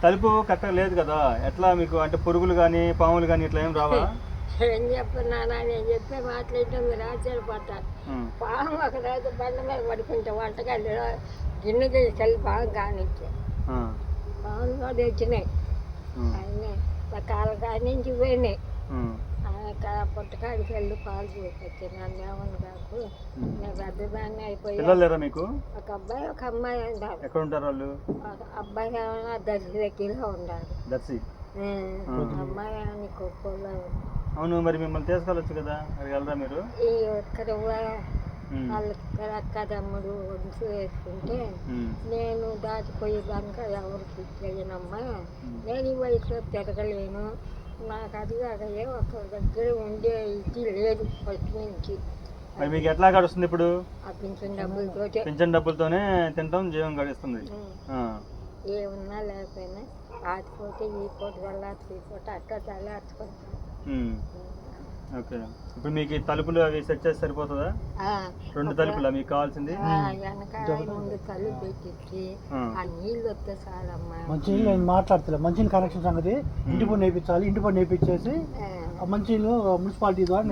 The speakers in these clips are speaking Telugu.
తలుపు కరెక్ట్గా లేదు కదా. ఎట్లా మీకు అంటే పురుగులు కానీ పాములు కానీ ఇట్లా ఏం రావా? ఏం చెప్పన్నానా నేను చెప్పే మాట్లాడితే మీరు ఆశ్చర్యపడతారు. పాము ఒక రోజు బండ మీద పడుకుంటే వంటకాలు గిన్నె తీసుకెళ్ళి బాగా కానిచ్చే. పాములు కూడా తెచ్చినాయి. ఉం. ఆయన రకాల కాడి నుంచి పోయినాయి. పుట్టకాడికి వెళ్ళి పాలు కాకు పెద్దదాన్ని మీకు? ఒక అబ్బాయి ఒక అమ్మాయి ఉన్నారు ఎక్కడ ఉంటారు వాళ్ళు? ఒక అబ్బాయి ఏమైనా దర్శి దగ్గరలో ఉన్నారు దర్శి? అమ్మాయి ఏమైనా అవును మరి మిమ్మల్ని తీసుకెళ్ళొచ్చు కదా. అది వెళ్ళరా మీరు? ఈ ఒక్కరు. వాళ్ళకి అక్క తమ్ముడు వంశు వేసుకుంటే. నేను దాచిపోయేదానిక ఎవరికి చేయనమ్మా నేను ఈ వయసులో తిరగలేను. నాకు అది ఏ ఒక్క దగ్గర ఉండే ఇది లేదు ఫస్ట్ నుంచి. మరి మీకు ఎట్లా గడుస్తుంది ఇప్పుడు? ఆ పింఛన్ డబ్బులతో పింఛన్ డబ్బులతోనే తింటాం జీవం గడిస్తుంది. ఆ. ఏమున్నా లేకపోయినా ఆటిపోతే ఈ పూట వెళ్ళాలి ఈ పూట అక్క చల్లార్చుకుంటాను ఉం. ఓకే. ఇప్పుడు మీకు ఈ తలుపులు అవి సెట్ చేసి సరిపోతుందా? రెండు తలుపులా మీకు కావాల్సింది? ముందు తల్లి పెట్టించి ఆ. ఆ నీళ్ళు వస్తే చాలమ్మా. మంచినీళ్ళు నేను మాట్లాడతలే. మంచినీళ్ళు కనెక్షన్ సంగతి ఇంటి పని నేర్పించాలి ఇంటి పని నేర్పించేసి మంచినీళ్ళు మున్సిపాలిటీ ద్వారా?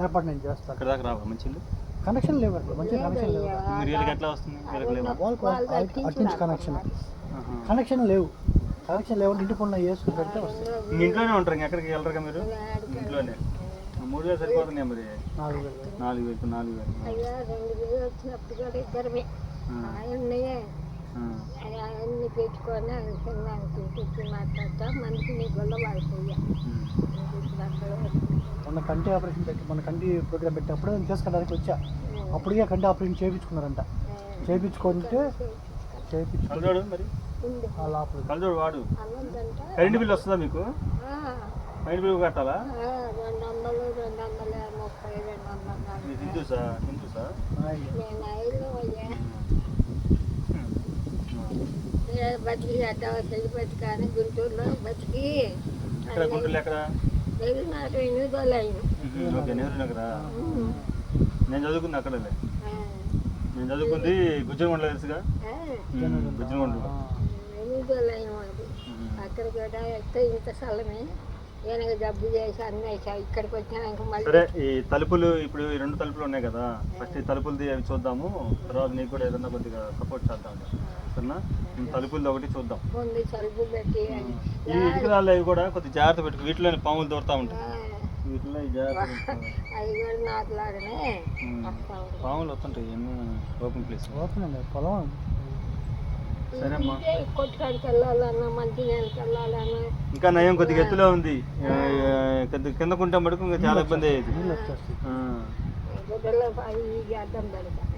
ఏర్పాటు నేను చేస్తాను. అక్కడ దాకా రావా మంచిలు కనెక్షన్ లేవు మంచి కనెక్షన్ లేవు. ఎట్లా వస్తుంది? కనెక్షన్. కనెక్షన్ లేవు. కనెక్షన్ లేవు ఇంటి పనులు వేసుకుని పెడితే వస్తాయి. ఇంట్లోనే ఉంటారు ఎక్కడికి వెళ్ళరుగా మీరు? ఇంట్లోనే. మూడు వేలు సరిపోతున్నాయి మరి? నాలుగు వేలు. నాలుగు వేలు నాలుగు వేలు. అయ్యా రెండు వేలు వచ్చినప్పుడు కూడా ఇద్దరమే. ఆ. ఆయన్ని. పెట్టుకొని ఆయన మాట్లాడతా నీ ఉం. మొన్న కంటి ఆపరేషన్ పెట్టి మొన్న కంటి ప్రోగ్రామ్ పెట్టినప్పుడు నేను తీసుకెళ్ళడానికి వచ్చా. అప్పుడే కంటి ఆపరేషన్ చేయించుకున్నారంట. చేయించుకుంటే చేయించు కలజోడు మరి? కలజోడు వాడు. కరెంట్ బిల్ వస్తుందా మీకు? ఆ, కరెంట్ బిల్ కట్టాలా? హిందూసా? హిందూసా? నేను ఐదు అయ్యా. ఏ బతికి అట్లా పెళ్ళి బతికాను గుంటూరులో బతికి. ఎక్కడ? గుంటూరులో ఎక్కడ? పెళ్ళి నాకు ఎనిమిది అయింది ఉహు, ఓకే నెహ్రూ నగరా? నేను చదువుకుంది అక్కడలే. నేను చదువుకుంది గుజ్జరగొండలో తెలుసుగా? మాకు అక్కడ కూడా ఎక్క ఇంత స్థలమే. ఈయనకి జబ్బు చేసి అన్నీ వేసా ఇక్కడికి వచ్చినాక మళ్ళీ సరే ఈ తలుపులు ఇప్పుడు ఈ రెండు తలుపులు ఉన్నాయి కదా. ఫస్ట్ ఈ తలుపులది అవి చూద్దాము. తర్వాత నీకు కూడా ఏదన్నా కొద్దిగా సపోర్ట్ చేద్దాం. సరేనా? ఈ తలుపులది ఒకటి చూద్దాం. ముందు సరుకు పెట్టి ఈ ఇటుకరాళ్ళు అవి కూడా కొద్దిగా జాగ్రత్త పెట్టు వీటిలోనే పాములు దూరుతా ఉంటాయి. వీటిలో ఈ జాగ్రత్త పెట్టుకోవాలి. కూడా నాకు లాగానే ఉమ్. వస్తా ఉంటాయి. పాములు వస్తుంటాయి. ఎన్నో ఓపెన్ ప్లేస్. ఓపెన్ పొలం సరే అమ్మా ఇంకే కొట్టుకాడికి వెళ్ళాలన్నా మంచి నీళ్ళకి వెళ్ళాలన్నా. ఇంకా నయం కొద్దిగా ఎత్తులో ఉంది. ఆ, ఆ, కొద్దిగా కింద కుంటే మటుకు ఇంకా చాలా ఇబ్బంది అయ్యేది. అవి అడ్డం పెడతా.